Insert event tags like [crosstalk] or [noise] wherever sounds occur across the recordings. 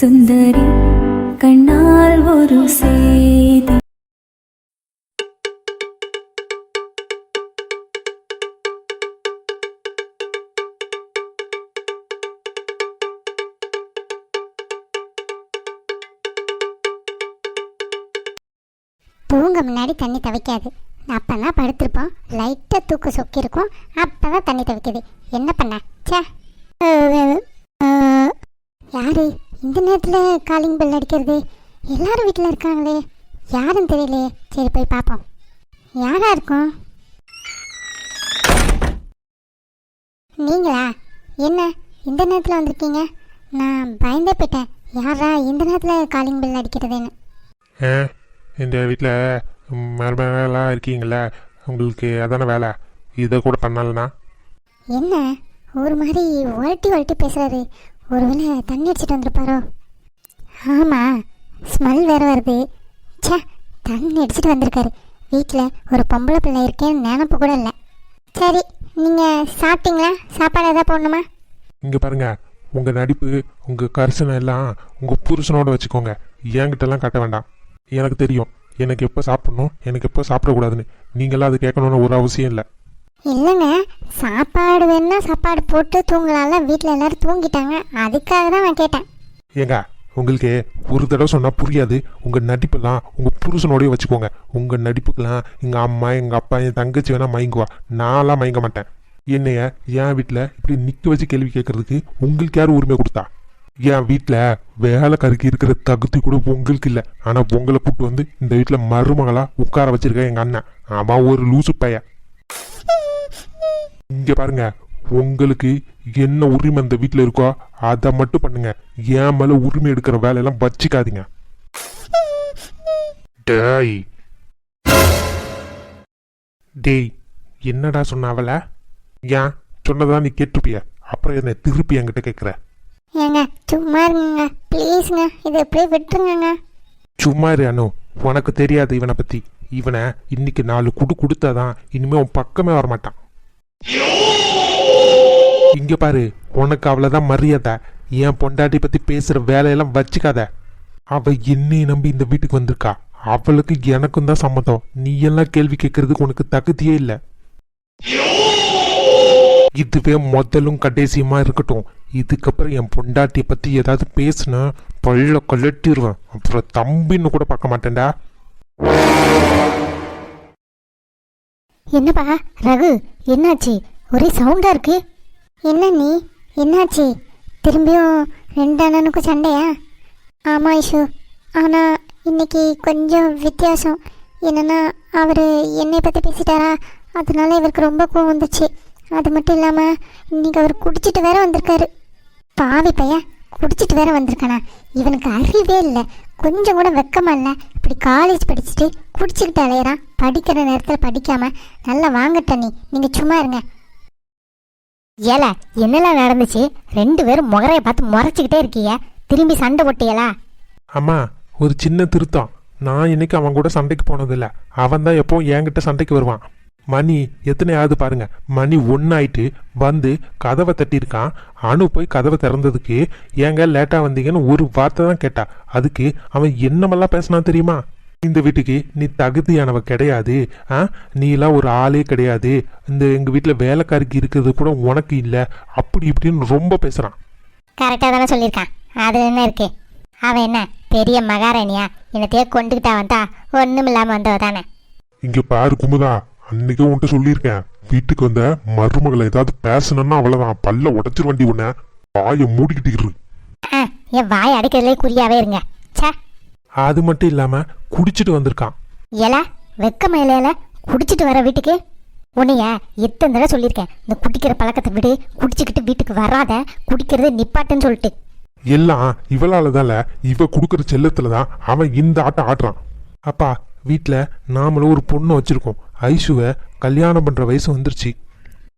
சுந்தரி கண்ணால் ஒரு செய்தி தூங்க முன்னாடி தண்ணி துவைக்காது. அப்போ தான் படுத்திருப்போம். லைட்டாக தூக்க சொக்கிருக்கும் அப்போ தான் தண்ணி துவைக்குது. என்ன பண்ண? சே யாரு? இந்த நேரத்தில் காலிங் பெல் அடிக்கிறது எல்லாரும் வீட்டில் இருக்காங்களே யாருன்னு தெரியலையே. சரி போய் பார்ப்போம் யாரா இருக்கும்? நீங்களா? என்ன இந்த நேரத்தில் வந்திருக்கீங்க? நான் பயந்தே போயிட்டேன். யாரா இந்த நேரத்தில் காலிங் பெல் அடிக்கிறதுன்னு? ஆ இந்த வீட்டில் மருமகளாக இருக்கீங்களே உங்களுக்கு அதான வேலை? இதை கூட பண்ணலனா என்ன ஒரு மாதிரி உரட்டி உரட்டி பேசுறாரு. ஒருவேளை தண்ணி அடிச்சிட்டு வந்திருப்பாரோ? ஆமாம் ஸ்மெல் வேறு வருது. ச்சே தண்ணி அடிச்சிட்டு வந்திருக்காரு. வீட்டில் ஒரு பொம்பளை பிள்ளை இருக்கேன்னு நினப்பு கூட இல்லை. சரி நீங்கள் சாப்பிட்டீங்களா? சாப்பாடு எதாவது போடணுமா? இங்கே பாருங்க உங்கள் நடிப்பு உங்கள் கரிசனை எல்லாம் உங்கள் புருஷனோட வச்சுக்கோங்க. என்கிட்டலாம் காட்ட வேண்டாம். எனக்கு தெரியும் எனக்கு எப்போ சாப்பிடணும் எனக்கு எப்போ சாப்பிடக்கூடாதுன்னு. நீங்களாம் அது கேட்கணுன்னு ஒரு அவசியம் இல்லை. இல்லைங்க சாப்பாடு வேணா சாப்பாடு போட்டு தூங்கலாம்ல வீட்டில் எல்லாரும் தூங்கிட்டாங்க. அதுக்காக தான் நான் கேட்டேன். ஏங்க உங்களுக்கு ஒரு தடவை சொன்னால் புரியாது. உங்கள் நடிப்பெல்லாம் உங்கள் புருஷனோடய வச்சுக்கோங்க. உங்கள் நடிப்புக்கெல்லாம் எங்கள் அம்மா எங்கள் அப்பா என் தங்கச்சி வேணால் மயங்குவா. நான்லாம் மயங்க மாட்டேன். என்னைய என் வீட்டில் இப்படி நிற்க வச்சு கேள்வி கேட்கறதுக்கு உங்களுக்கு யார் உரிமை கொடுத்தா? என் வீட்டில் வேலை கருக்கி இருக்கிற தகுதி கூட உங்களுக்கு இல்லை. ஆனால் உங்களை கூப்பிட்டு வந்து இந்த வீட்டில் மருமகளாக உட்கார வச்சுருக்கேன் எங்கள் அண்ணன். அவன் ஒரு லூசு பையன். இங்கே பாருங்க உங்களுக்கு என்ன உரிமை இந்த வீட்டில் இருக்கோ அதை மட்டும் பண்ணுங்க. என் மேலே உரிமை எடுக்கிற வேலையெல்லாம் வச்சுக்காதீங்க. டேய். டேய் என்னடா சொன்ன அவள? ஏன்? சொன்னதா நீ கேட்டிருப்பிய? அப்புறம் என்ன திருப்பி என்கிட்ட கேட்குற? ஏங்க சும்மா இருங்க ப்ளீஸுங்க இதை எப்படியே விட்டுருங்கங்க. சும்மா இரு அனு. உனக்கு தெரியாது இவனை பத்தி. இவனை இன்னைக்கு நாலு குடு கொடுத்தாதான் இனிமே உன் பக்கமே வரமாட்டான். இங்க பாரு உனக்கு அவ்வளவுதான் மரியாதை. என் பொண்டாட்டி பத்தி பேசுற வேலையெல்லாம் வச்சுக்காத. அவ என்னை நம்பி இந்த வீட்டுக்கு வந்திருக்கா. அவளுக்கு எனக்கும் தான் சம்மதம். நீ எல்லாம் கேள்வி கேட்கறதுக்கு உனக்கு தகுதியே இல்லை. இதுவே முதலும் கடைசியுமா இருக்கட்டும். இதுக்கப்புறம் என் பொண்டாட்டியை பத்தி ஏதாவது பேசுனா பள்ள கழட்டிடுவேன் அப்புறம் தம்பின்னு கூட பார்க்க மாட்டேன்டா. என்னப்பா ரகு? என்னாச்சு? ஒரே சவுண்டா இருக்கு. என்ன நீ? என்னாச்சு? திரும்பியும் ரெண்டு அண்ணனுக்கும் சண்டையா? ஆமாம் ஐஷு. ஆனால் இன்னைக்கு கொஞ்சம் வித்தியாசம். என்னன்னா அவர் என்னை பற்றி பேசிட்டாரா? அதனால இவருக்கு ரொம்ப கோவம் வந்துச்சு. அது மட்டும் இல்லாமல் இன்னைக்கு அவர் குடிச்சிட்டு வேற வந்திருக்காரு. பாவி பையன் குடிச்சிட்டு வேற வந்திருக்கானா? இவனுக்கு அறிவே இல்லை. கொஞ்சம் கூட வெக்கமா இல்லை. இப்படி காலேஜ் படிச்சுட்டு குடிச்சுக்கிட்டு அலையிறான் படிக்கிற நேரத்தில் படிக்காமல் நல்லா வாங்கட்ட நீ நீங்கள் சும்மா இருங்க. ஏல என்னெல்லாம் நடந்துச்சு? ரெண்டு பேரும் முகரையை பார்த்து முறைச்சிக்கிட்டே இருக்கீங்க திரும்பி சண்டை போட்டியலா? அம்மா ஒரு சின்ன திருத்தம். நான் இன்னைக்கு அவன் கூட சண்டைக்கு போனதில்லை. அவன் தான் எப்போ என்கிட்ட சண்டைக்கு வருவான். மணி எத்தனை ஆகுது பாருங்க. மணி ஒன்னாயிட்டு வந்து கதவை தட்டியிருக்கான். அனு போய் கதவை திறந்ததுக்கு ஏங்க லேட்டா வந்தீங்கன்னு ஒரு வார்த்தை தான் கேட்டா. அதுக்கு அவன் என்னமெல்லாம் பேசினான் தெரியுமா? இந்த வீட்டுக்கு நீ தகுதியானவ கிடையாது. ஆ? நீ எல்லாம் ஒரு ஆளே கிடையாது. இந்த எங்க வீட்டுல வேலைக்காரிக்கு இருக்கிறது கூட உனக்கு இல்லை. அப்படி இப்படின்னு ரொம்ப பேசுறான். கரெக்டாக தானே சொல்லியிருக்கான். அது என்ன இருக்கு? அவன் என்ன பெரிய மகாராணியா? என்னத்தையே கொண்டுக்கிட்டா வந்தா ஒன்றும் இல்லாமல் வந்தவ தானே? இங்க பாரு குமுதா. அன்னைக்கே உன்கிட்ட சொல்லியிருக்கேன். வீட்டுக்கு வந்த மருமகளை ஏதாவது பேசணும்னா அவ்வளவுதான். பல்ல உடைச்சிரு வண்டி உன்னை. வாயை மூடிக்கிட்டு இரு. என் வாய் அடிக்கிறதுலே குறியாவே இருங்க. அது மட்டும் இல்லாம குடிச்சிட்டு வந்திருக்கான். ஏல வெக்க மேலையில குடிச்சிட்டு வர வீட்டுக்கு? உன்னைய எத்தனை தடவை சொல்லியிருக்கேன். இந்த குடிக்கிற பழக்கத்தை விடு. குடிச்சுக்கிட்டு வீட்டுக்கு வராத. குடிக்கிறதே நிப்பாட்டுன்னு சொல்லிட்டு. எல்லாம் இவளால தான்ல இவ கொடுக்குற செல்லத்துல தான் அவன் இந்த ஆட்டம் ஆடுறான். அப்பா வீட்டில் நாமளும் ஒரு பொண்ணை வச்சிருக்கோம். ஐஷுவை கல்யாணம் பண்ணுற வயசு வந்துருச்சு.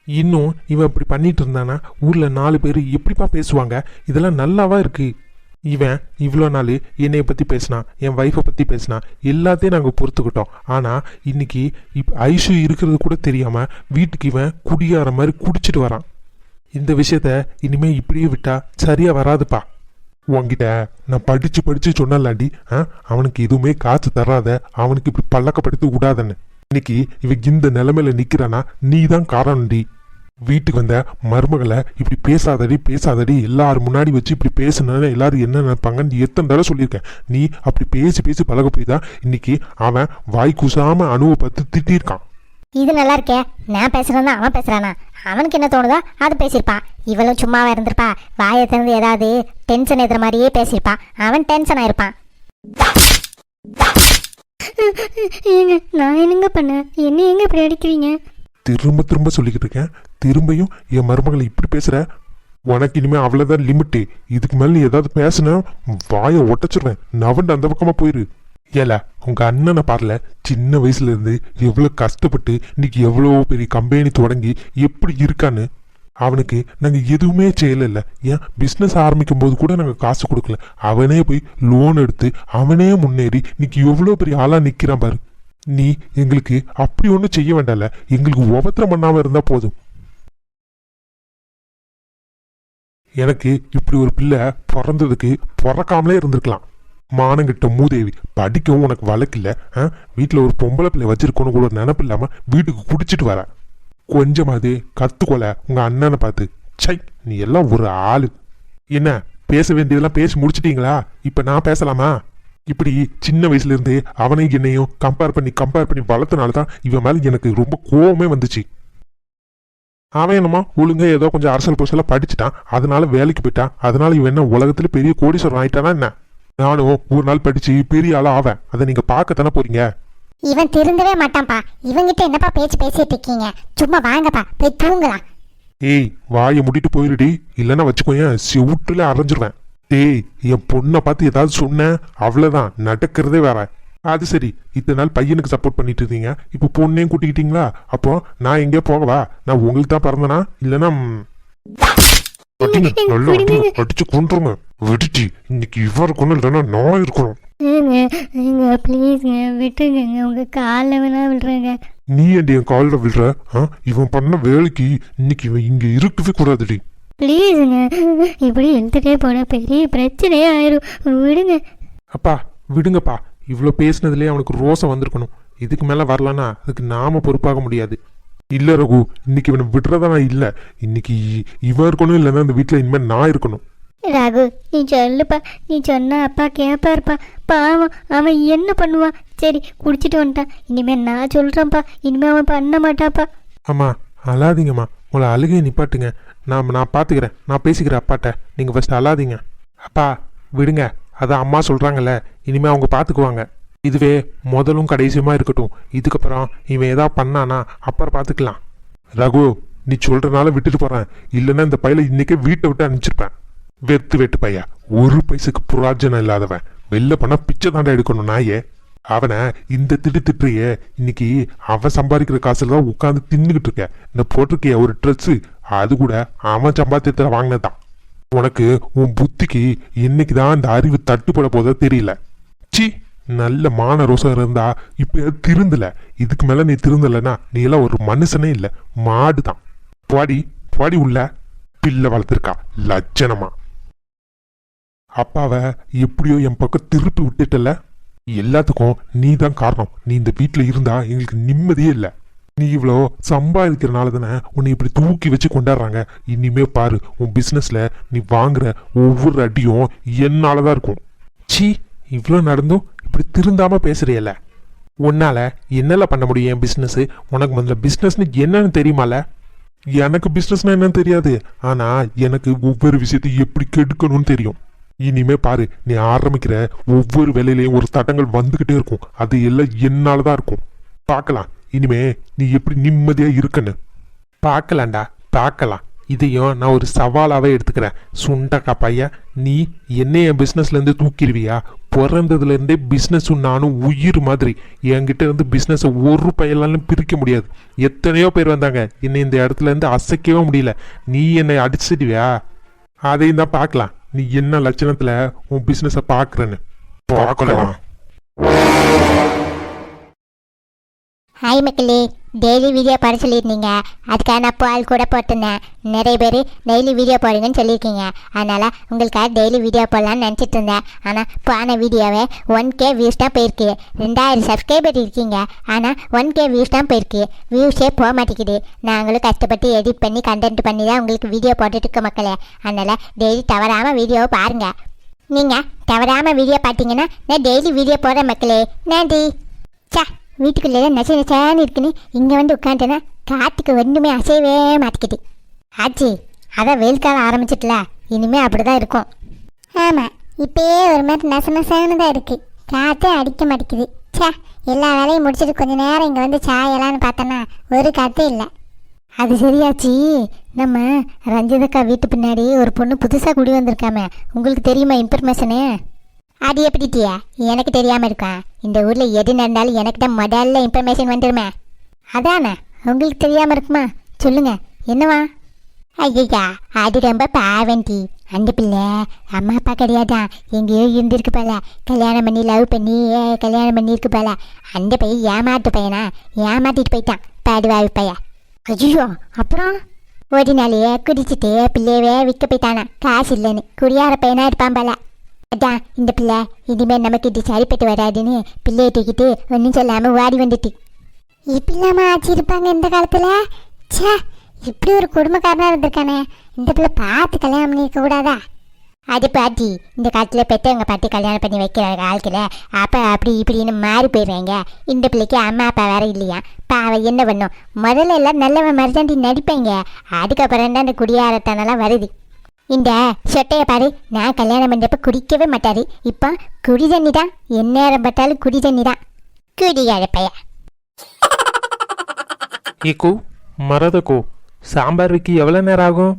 இன்னும் இவன் இப்படி பண்ணிட்டு இருந்தானா? ஊரில் நாலு பேர் எப்படிப்பா பேசுவாங்க? இதெல்லாம் நல்லாவா இருக்கு? இவன் இவ்வளோ நாள் என்னையை பற்றி பேசினான் என் ஒய்ஃபை பற்றி பேசினான் எல்லாத்தையும் நாங்கள் பொறுத்துக்கிட்டோம். ஆனால் இன்னைக்கு இப் ஐஷு இருக்கிறது கூட தெரியாமல் வீட்டுக்கு இவன் குடியாற மாதிரி குடிச்சிட்டு வரான். இந்த விஷயத்த இனிமேல் இப்படியே விட்டா சரியாக வராதுப்பா. உங்ககிட்ட நான் படித்து படித்து சொன்னலாண்டி ஆ? அவனுக்கு எதுவுமே காசு தராத அவனுக்கு இப்படி பல்லக்கப்படுத்தி விடாதன்னு. இன்னைக்கு இவன் இந்த நிலைமையில நிக்கிறானா? நீ தான் காரணம்டி வீட்டுக்கு வந்த மருமகளை இப்படி பேசாதடி பேசாதடி. எல்லாரும் முன்னாடி வச்சு இப்படி பேசுனா எல்லாரும் என்ன நினைப்பாங்கன்னு எத்தனை தடவை சொல்லியிருக்கேன். நீ அப்படி பேசி பேசி பழக போய் தான் இன்னைக்கு அவன் வாய் குசாம அணுவை பார்த்து திட்டியிருக்கான். இது நல்லா இருக்கே. நான் பேசுறேன்னா அவன் பேசுறானா? அவனுக்கு என்ன தோணுதோ அது பேசியிருப்பான் இவளும் சும்மாவா இருந்திருப்பா. வாயை திறந்து ஏதாவது டென்ஷன் எதுற மாதிரியே பேசியிருப்பான் அவன் டென்ஷன் ஆயிருப்பான் ஏங்க நான் என்னங்க பண்ணேன் என்ன ஏங்க இப்படி அடிக்கிறீங்க? திரும்ப திரும்ப சொல்லிக்கிட்டு இருக்கேன். திரும்பியும் என் மருமகளை இப்படி பேசுற? உனக்கு இனிமே அவ்வளவுதான் லிமிட்டு இதுக்கு மேல நீ ஏதாவது பேசுன வாயை ஒட்டச்சிருவேன் நவண்டு அந்த பக்கமா போயிரு. ஏல உங்க அண்ணனை பாருல. சின்ன வயசுல இருந்து எவ்வளவு கஷ்டப்பட்டு இன்னைக்கு எவ்வளோ பெரிய கம்பெனி தொடங்கி எப்படி இருக்கான்னு அவனுக்கு நாங்கள் எதுவுமே செய்யல ஏன்? பிஸ்னஸ் ஆரம்பிக்கும் போது கூட நாங்கள் காசு கொடுக்கல. அவனே போய் லோன் எடுத்து அவனே முன்னேறி இன்னைக்கு எவ்வளோ பெரிய ஆளாக நிற்கிறான் பாரு. நீ எங்களுக்கு அப்படி ஒன்றும் செய்ய வேண்டாம்ல. எங்களுக்கு உபத்திரம் பண்ணாமல் இருந்தால் போதும். எனக்கு இப்படி ஒரு பிள்ளை பிறந்ததுக்கு பிறக்காமலே இருந்திருக்கலாம். மானங்கிட்ட மூதேவி படிக்கவும் உனக்கு வழக்கில்லை வீட்டில் ஒரு பொம்பளை பிள்ளை வச்சிருக்கோன்னு கூட ஒரு நினப்பு இல்லாமல் வீட்டுக்கு குடிச்சிட்டு வரேன். கொஞ்சமாவது கத்துக்கொல. உங்க அண்ணனை பார்த்து சை நீ எல்லாம் ஒரு ஆளு. என்ன பேச வேண்டியதெல்லாம் பேசி முடிச்சிட்டீங்களா? இப்ப நான் பேசலாமா? இப்படி சின்ன வயசுல இருந்து அவனையும் என்னையும் கம்பேர் பண்ணி கம்பேர் பண்ணி வளர்த்தனால தான் இவன் மேல எனக்கு ரொம்ப கோவமே வந்துச்சு. அவன் என்னமா ஒழுங்கா ஏதோ கொஞ்சம் அரசல் புரசலா படிச்சுட்டான். அதனால வேலைக்கு போயிட்டான். அதனால இவன் என்ன உலகத்துல பெரிய கோடீஸ்வரன் ஆயிட்டானா என்ன? நானும் ஒரு நாள் படிச்சு பெரிய ஆளா ஆவேன். அதை நீங்க பார்க்கத்தானே போறீங்க? இவன் திருந்தவே மாட்டான்ப்பா. இவங்கிட்ட என்னப்பா பேச்சு பேசிட்டு இருக்கீங்க? சும்மா வாங்கப்பா போய் தூங்கலாம். ஏய் வாயை முடிட்டு போயிருடி. இல்லைன்னா வச்சுக்கோயேன் செவுட்டுல அரைஞ்சிருவேன். டேய் என் பொண்ணை பார்த்து ஏதாவது சொன்னேன் அவ்வளோதான் நடக்கிறதே வேற. அது சரி. இத்தனை நாள் பையனுக்கு சப்போர்ட் பண்ணிட்டு இருந்தீங்க. இப்போ பொண்ணையும் கூட்டிக்கிட்டீங்களா? அப்போ நான் எங்கேயோ போகவா? நான் உங்களுக்கு தான் பிறந்தனா? இல்லைன்னா அடிங்க, நல்லா அடிச்சு கொண்டுருங்க வெடிச்சு இன்னைக்கு இவருக்கு ஒன்றும் இல்லைன்னா நான் இருக்கணும். ஏங்க ஏங்க ப்ளீஸ்ங்க விட்டுருங்க உங்க காலில் வேணா விடுறேங்க. நீ ஏன்டி என் காலில் விழுற ஆ? இவன் பண்ண வேலைக்கு இன்னைக்கு இவன் இங்கே இருக்கவே கூடாதுடி. ப்ளீஸுங்க இப்படி எழுத்துட்டே போனால் பெரிய பிரச்சனையே ஆயிரும். விடுங்க. அப்பா விடுங்கப்பா. இவ்வளோ பேசுனதுலேயே அவனுக்கு ரோசம் வந்திருக்கணும். இதுக்கு மேலே வரலன்னா அதுக்கு நாம பொறுப்பாக முடியாது. இல்லை ரகு இன்னைக்கு இவனை விடுறதா நான் இல்லை. இன்னைக்கு இவன் இருக்கணும் இல்லைன்னா இந்த வீட்டில் இனிமேல் நான் இருக்கணும். ராகு நீ சொல்லுப்பா நீ சொன்னால் அப்பா கேட்பாருப்பா பாவம் அவன் என்ன பண்ணுவான் சரி குடிச்சிட்டு வந்துட்டான். இனிமேல் நான் சொல்கிறேன்ப்பா இனிமேல் அவன் பண்ண மாட்டாப்பா. அம்மா அழாதீங்கம்மா. உங்களை அழுகையை நிப்பாட்டுங்க. நான் நான் பார்த்துக்கிறேன் நான் பேசிக்கிறேன் அப்பாட்ட. நீங்கள் ஃபஸ்ட்டு அழாதீங்க. அப்பா விடுங்க. அதான் அம்மா சொல்கிறாங்கல்ல இனிமேல் அவங்க பார்த்துக்குவாங்க இதுவே முதலும் கடைசியுமா இருக்கட்டும். இதுக்கப்புறம் இவன் ஏதாவது பண்ணானா அப்புறம் பார்த்துக்கலாம் ரகு நீ சொல்றனால விட்டுட்டு போறேன். இல்லைன்னா இந்த பையலை இன்னைக்கே வீட்டை விட்டு அனுப்பிச்சிருப்பேன். வெத்து வெட்டு பையா. ஒரு பைசுக்கு புராஜனம் இல்லாதவன். வெளில போனா பிச்சை தாண்டா எடுக்கணும் நாயே. அவனை இந்த திட்டு திட்டுறியே. இன்னைக்கு அவன் சம்பாதிக்கிற காசுல தான் உட்காந்து தின்னுகிட்டு இருக்க. இந்த போட்டிருக்கிய ஒரு ட்ரெஸ்ஸு அது கூட அவன் சம்பாத்தியத்தில் வாங்கினதான் உனக்கு உன் புத்திக்கு இன்னைக்கு தான் இந்த அறிவு தட்டுப்பட போதோ தெரியல. சி நல்ல மான ரோசம் இருந்தா இப்ப திருந்தல. இதுக்கு மேல நீ திருந்தலைன்னா நீ எல்லாம் ஒரு மனுஷனே இல்லை. மாடு தான் பாடி பாடி உள்ள. பிள்ளை வளர்த்துருக்கா. லட்சணமா. அப்பாவை எப்படியோ என் பக்கம் திருப்பி விட்டுட்டல எல்லாத்துக்கும் நீ தான் காரணம். நீ இந்த வீட்டில் இருந்தா எங்களுக்கு நிம்மதியே இல்லை. நீ இவ்வளோ சம்பாதிக்கிறனால தானே உன்னை இப்படி தூக்கி வச்சு கொண்டாடுறாங்க. இனிமே பாரு உன் பிஸ்னஸில் நீ வாங்குற ஒவ்வொரு அடியும் என்னால் தான் இருக்கும். சி இவ்வளோ நடந்தும் இப்படி திருந்தாமல் பேசுறியல்ல. உன்னால் என்னெல்லாம் பண்ண முடியும் என் பிஸ்னஸ் உனக்கு முதல்ல பிஸ்னஸ்னு என்னன்னு தெரியுமால எனக்கு பிஸ்னஸ்னால் என்னன்னு தெரியாது. ஆனால் எனக்கு ஒவ்வொரு விஷயத்தையும் எப்படி கெடுக்கணும்னு தெரியும். இனிமே பாரு நீ ஆரம்பிக்கிற ஒவ்வொரு வேலையிலையும் ஒரு தடங்கள் வந்துகிட்டே இருக்கும். அது எல்லாம் என்னால தான் இருக்கும். பார்க்கலாம். இனிமே நீ எப்படி நிம்மதியா இருக்கன்னு. பார்க்கலாண்டா பார்க்கலாம். இதையும் நான் ஒரு சவாலாவே எடுத்துக்கிறேன். சுண்டக்கா பையன் நீ என்ன என் பிஸ்னஸ்லேருந்து தூக்கிடுவியா? பிறந்ததுலேருந்தே பிஸ்னஸும் நானும் உயிர் மாதிரி. என்கிட்ட இருந்து பிஸ்னஸை ஒரு பையலாலும் பிரிக்க முடியாது. எத்தனையோ பேர் வந்தாங்க. என்னை இந்த இடத்துல இருந்து அசைக்கவே முடியல. நீ என்னை அடிச்சிடுவியா? அதையும் தான் பார்க்கலாம். நீ என்ன லட்சணத்துல உன் பிசினஸ பாக்குறன்னு பார்க்கலாம் ஹாய் மக்களே டெய்லி வீடியோ போட சொல்லியிருந்தீங்க. அதுக்காக நான் பால் கூட போட்டிருந்தேன். நிறைய பேர் டெய்லி வீடியோ போடுங்கன்னு சொல்லியிருக்கீங்க. அதனால் உங்களுக்காக டெய்லி வீடியோ போடலான்னு நினச்சிட்டு இருந்தேன். ஆனால் போன வீடியோவே ஒன் கே வியூஸ் தான் போயிருக்கு. ரெண்டாயிரம் சப்ஸ்கிரைபர் இருக்கீங்க. ஆனால் ஒன் கே வியூஸ் தான் போயிருக்கு. வியூஸே போக மாட்டேங்குது. நாங்களும் கஷ்டப்பட்டு எடிட் பண்ணி கண்டென்ட் பண்ணி தான் உங்களுக்கு வீடியோ போட்டுட்டு இருக்க மக்களே. அதனால் டெய்லி தவறாமல் வீடியோவை பாருங்கள் நீங்கள் தவறாமல் வீடியோ பார்த்தீங்கன்னா நான் டெய்லி வீடியோ போடுற மக்களே. நன்றி. சா வீட்டுக்குள்ளே நச நசான்னு இருக்குன்னு இங்கே வந்து உட்காந்துட்டேன்னா காற்றுக்கு ஒன்றுமே அசையவே மாட்டிக்கிது. ஆச்சி அதான் வெயில் காலம் ஆரம்பிச்சிட்டல இனிமேல் அப்படி தான் இருக்கும். ஆமாம் இப்போயே ஒரு மாதிரி நெச நெசான்னு தான் இருக்குது காற்றே அடிக்க மாட்டேங்குது சே எல்லா வேலையும் முடிச்சிட்டு கொஞ்ச நேரம் இங்கே வந்து சாயலான்னு பார்த்தோன்னா ஒரு காற்றே இல்லை. அது சரியாச்சி. நம்ம ரஞ்சிதக்கா வீட்டு பின்னாடி ஒரு பொண்ணு புதுசாக குடி வந்திருக்காமே. உங்களுக்கு தெரியுமா இன்ஃபர்மேஷனு அது எப்படிட்டியா? எனக்கு தெரியாமல் இருக்கா? இந்த ஊரில் எது நடந்தாலும் எனக்கு தான் முதல்ல இன்ஃபர்மேஷன் வந்துருமே. அதானே? உங்களுக்கு தெரியாமல் இருக்குமா? சொல்லுங்க. என்னவா? ஐயா அது ரொம்ப பாவண்டி அந்த பிள்ளை அம்மா அப்பா கிடையாதான் எங்கேயோ இருந்திருக்கு போல. கல்யாணம் பண்ணி லவ் பண்ணி கல்யாணம் பண்ணியிருக்கு போல. அந்த பையன் ஏமாத்து பையனா? ஏமாத்திட்டு போயிட்டான். பாடுவாவி பையன். ஐயோ அப்புறம்? ஒரு நாளையே குடிச்சிட்டு பிள்ளையவே விற்க போயிட்டானா? காசு இல்லைன்னு. குடியார பையனாக இருப்பான் போல. அதான் இந்த பிள்ளை இனிமேல் நமக்கு இது சரிப்பட்டு வராதுன்னு பிள்ளையை தூக்கிட்டு ஒன்றும் சொல்லாமல் ஓடி வந்துட்டு. இப்படிலாமா ஆச்சு இருப்பாங்க இந்த காலத்தில்? ச்சே இப்படி ஒரு குடும்பக்காரனாக இருந்திருக்கானே. இந்த பிள்ளை பார்த்து கல்யாணம் பண்ணியிருக்க கூடாதா? அது பாட்டி இந்த காலத்தில் பெற்றவங்க பார்த்து கல்யாணம் பண்ணி வைக்கிற ஆட்கள அப்போ அப்படி இப்படின்னு மாறி போயிடுவாங்க இந்த பிள்ளைக்கு அம்மா அப்பா வேற இல்லையா? பாவம் என்ன பண்ணும்? முதல்ல எல்லாம் நல்லவன் மாதிரி தாண்டி நடிப்பாங்க. அதுக்கப்புறம் தான் இந்த குடியாரத்தனெல்லாம் வருது. இந்த சொட்டையை பாரு. நான் கல்யாணம் பண்ணுறப்ப குடிக்கவே மாட்டாரு. இப்போ குடி தண்ணி தான் எந்நேரம் பார்த்தாலும் குடி தண்ணி தான் குடியார பைய ஏக்கோ மரதக்கோ சாம்பார் வைக்க எவ்வளோ நேரம் ஆகும்?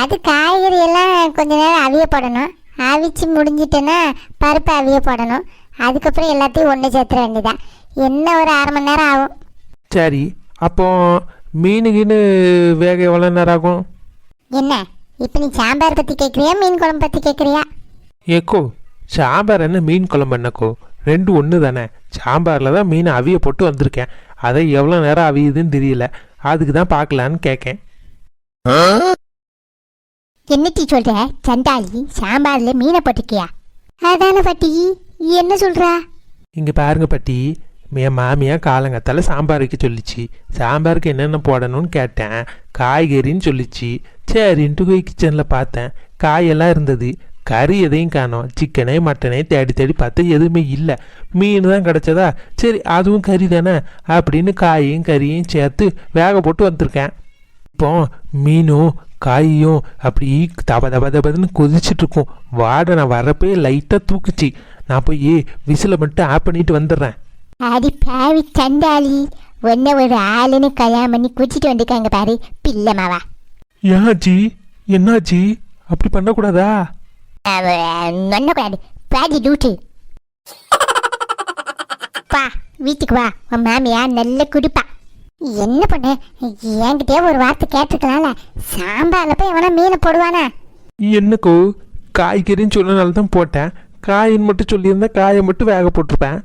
அது காய்கறி எல்லாம் கொஞ்ச நேரம் அவிய போடணும். அவிச்சு முடிஞ்சிட்டேன்னா பருப்பு அவிய போடணும். அதுக்கப்புறம் எல்லாத்தையும் ஒன்று சேர்த்துற வேண்டியதான் என்ன ஒரு அரை மணி நேரம் ஆகும்? சரி அப்போ மீனுக்குன்னு வேக எவ்வளோ நேரம் ஆகும்? என்ன? இப்போ நீ சாம்பார் பற்றி கேட்குறியா மீன் குழம்பு பற்றி கேட்குறியா ஏக்கோ சாம்பார் என்ன மீன் குழம்பு என்னக்கோ ரெண்டு ஒன்று தானே. சாம்பாரில் தான் மீன் அவிய போட்டு வந்திருக்கேன். அதை எவ்வளோ நேரம் அவியுதுன்னு தெரியல. அதுக்கு தான் பார்க்கலான்னு கேட்கேன் என்னட்டி சொல்ற? சண்டாளி சாம்பாரில் மீனை போட்டிருக்கியா அதானே பாட்டி. என்ன சொல்றா? இங்கே பாருங்க பாட்டி. என் மாமியார் காலங்கத்தால சாம்பார் வைக்க சொல்லிச்சு. சாம்பாருக்கு என்னென்ன போடணும்னு கேட்டேன். காய்கறின்னு சொல்லிச்சு. சரின்ட்டு போய் கிச்சனில் பார்த்தேன். காயெல்லாம் இருந்தது. கறி எதையும் காணோம். சிக்கனே மட்டனே தேடி தேடி பார்த்து எதுவுமே இல்லை. மீன் தான் கிடச்சதா? சரி அதுவும் கறி தானே? அப்படின்னு காயையும் கறியும் சேர்த்து வேக போட்டு வந்திருக்கேன். இப்போ மீனும் காயும் அப்படி தப தப தபதுன்னு கொதிச்சிட்டு வாடை நான் வரப்பே லைட்டாக தூக்குச்சு. நான் போய் விசிலை மட்டும் ஆப் பண்ணிட்டு வந்துடுறேன். அடி பாவி சண்டாளி ஒன்ன ஒரு ஆளுன்னு கல்யாணம் பண்ணி குடிச்சிட்டு வந்துருக்காங்க பாரு பிள்ளை மாவா ஏன்னாச்சி என்னாச்சி அப்படி பண்ணக்கூடாதா நொன்னக்கூடாது பாதி டூட்டு வா வீட்டுக்கு வா உன் மாமியா நல்ல குடிப்பா என்ன பண்ண என்கிட்டயே ஒரு வார்த்தை கேட்டிருக்கலாம்ல சாம்பார்ல போய் எவனா மீனை போடுவானா என்னக்கோ காய்கறின்னு சொன்னனால தான் போட்டேன் காயின்னு மட்டும் சொல்லியிருந்தா காயை மட்டும் வேக போட்டிருப்பேன்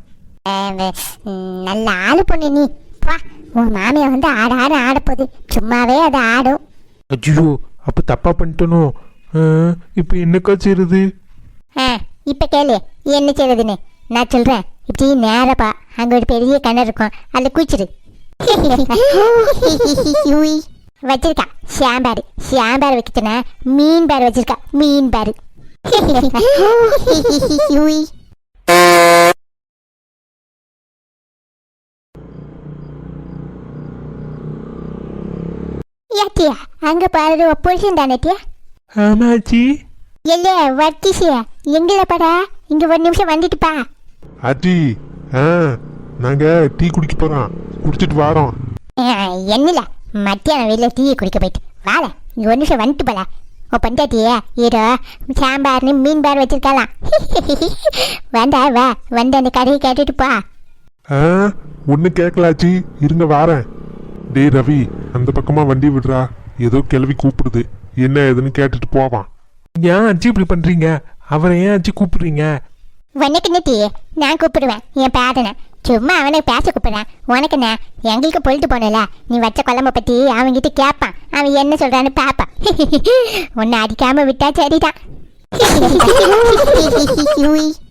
நல்ல ஆளு பொண்ணு நீ. வா உன் மாமியா வந்து ஆட ஆட ஆட போகுது. சும்மாவே அது ஆடும். ஐயோ அப்போ தப்பா பண்ணிட்டனோ? இப்போ என்னக்கா செய்யுது ஆ இப்போ கேளு என்ன செய்யறதுன்னு நான் சொல்கிறேன் இப்படி நேரப்பா அங்கே ஒரு பெரிய கிணறு இருக்கும். அதில் குச்சிரு வச்சிருக்கா. சாம்பார். சாம்பார் வைக்கச்சுனா மீன் பார் வச்சிருக்கா. மீன் பார். [laughs] ஏட்டியா அங்கே பாரு புருஷன் தானேட்டியா ஆமாச்சி. இல்ல வர்த்திசியா? எங்கள படா? இங்க ஒரு நிமிஷம் வந்துட்டுப்பா ஆச்சி ஆ நாங்க டீ குடிக்க போறோம். குடிச்சிட்டு வாரோம். என்னல மத்தியானம் வெளியில் டீ குடிக்க போயிட்டு. வாழ இங்கே ஒரு நிமிஷம் வந்துட்டு போல ஓ பண்டாட்டியே இதோ சாம்பார்னு மீன் பார் வச்சிருக்கலாம் [laughs] வேண்டா வா. வந்து அந்த கடையை கேட்டுட்டு போ. ஆ ஒன்று கேட்கலாச்சி இருங்க வாரேன். டேய் ரவி அந்த பக்கமா வண்டி விடுறா. ஏதோ கிளவி கூப்பிடுது. என்ன ஏதுன்னு கேட்டுட்டு போவான். ஏன் அச்சி இப்படி பண்றீங்க? அவரை ஏன் அச்சி கூப்பிடுறீங்க? உனக்கு டீ நான் கூப்பிடுவேன். என் பேரனை சும்மா அவனை பேச கூப்பிடுறேன். உனக்கு என்ன? எங்களுக்கு பொழுது போனல. நீ வச்ச குழம்ப பற்றி அவன்கிட்ட கேட்பான். அவன் என்ன சொல்றான்னு பார்ப்பான். [laughs] உன்னை அடிக்காம விட்டா சரிதான். [laughs] [laughs]